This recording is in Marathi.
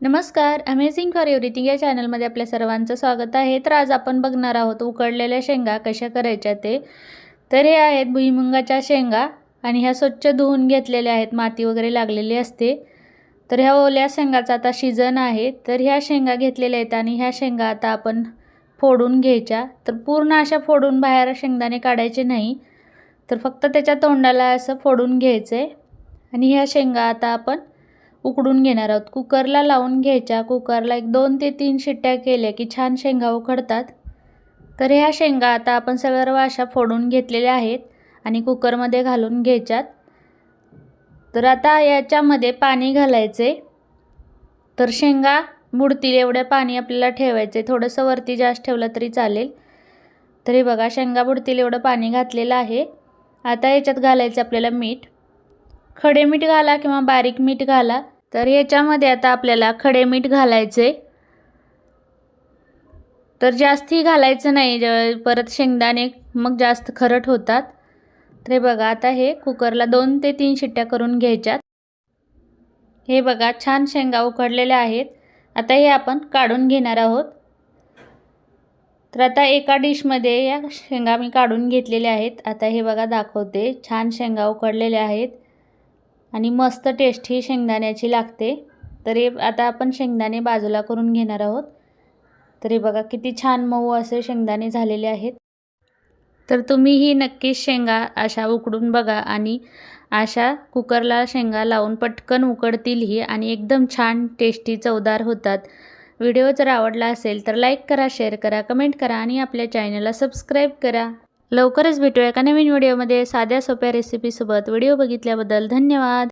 नमस्कार अमेझिंग फॉर एव्हरीथिंग या चॅनलमध्ये आपल्या सर्वांचं स्वागत आहे. तर आज आपण बघणार आहोत उकडलेल्या शेंगा कशा करायच्या ते. तर हे आहेत भुईमुंगाच्या शेंगा आणि ह्या स्वच्छ धुवून घेतलेल्या आहेत. माती वगैरे लागलेली असते. तर ह्या ओल्या शेंगाचा आता सीझन आहे. तर ह्या शेंगा घेतलेल्या आहेत आणि ह्या शेंगा आता आपण फोडून घ्यायच्या. तर पूर्ण अशा फोडून बाहेर शेंगदाणे काढायचे नाही. तर फक्त त्याच्या तोंडाला असं फोडून घ्यायचं आहे आणि ह्या शेंगा आता आपण उकडून घेणार आहोत. कुकरला लावून घ्यायच्या. कुकरला एक दोन ते तीन शिट्ट्या केल्या की छान शेंगा उकडतात. तर ह्या शेंगा आता आपण सर्व अशा फोडून घेतलेल्या आहेत आणि कुकरमध्ये घालून घ्यायच्यात. तर आता याच्यामध्ये पाणी घालायचे. तर शेंगा बुडतील एवढं पाणी आपल्याला ठेवायचं. आहे थोडंसं वरती जास्त ठेवलं तरी चालेल. तरी बघा शेंगा बुडतील एवढं पाणी घातलेलं आहे. आता याच्यात घालायचं आपल्याला मीठ. खडे मीठ घाला किंवा बारीक मीठ घाला. तर याच्यामध्ये आता आपल्याला खडे मीठ घालायचे. तर जास्तही घालायचं नाही परत शेंगदाणे मग जास्त खरट होतात. तर हे बघा आता हे कुकरला दोन ते तीन शिट्ट्या करून घ्यायच्यात. हे बघा छान शेंगा उकडलेल्या आहेत. आता हे आपण काढून घेणार आहोत. तर आता एका डिशमध्ये या शेंगा मी काढून घेतलेल्या आहेत. आता हे बघा दाखवते. छान शेंगा उकडलेल्या आहेत. आणि मस्त टेस्टी शेंगदाण्याची लागते. तर हे आता आपण शेंगदाणे बाजूला करून घेणार आहोत. तरी बघा किती छान मऊ असे शेंगदाणे झालेले आहेत. तर तुम्हीही नक्कीच शेंगा अशा उकडून बघा आणि अशा कुकरला शेंगा लावून पटकन उकडतीलही आणि एकदम छान टेस्टी चवदार होतात. व्हिडिओ जर आवडला असेल तर लाईक करा शेअर करा कमेंट करा आणि आपल्या चॅनलला सबस्क्राईब करा. लवकरच भेटूया एका नवीन व्हिडिओमध्ये. साध्या सोप्या रेसिपीसोबत व्हिडिओ बघितल्याबद्दल धन्यवाद.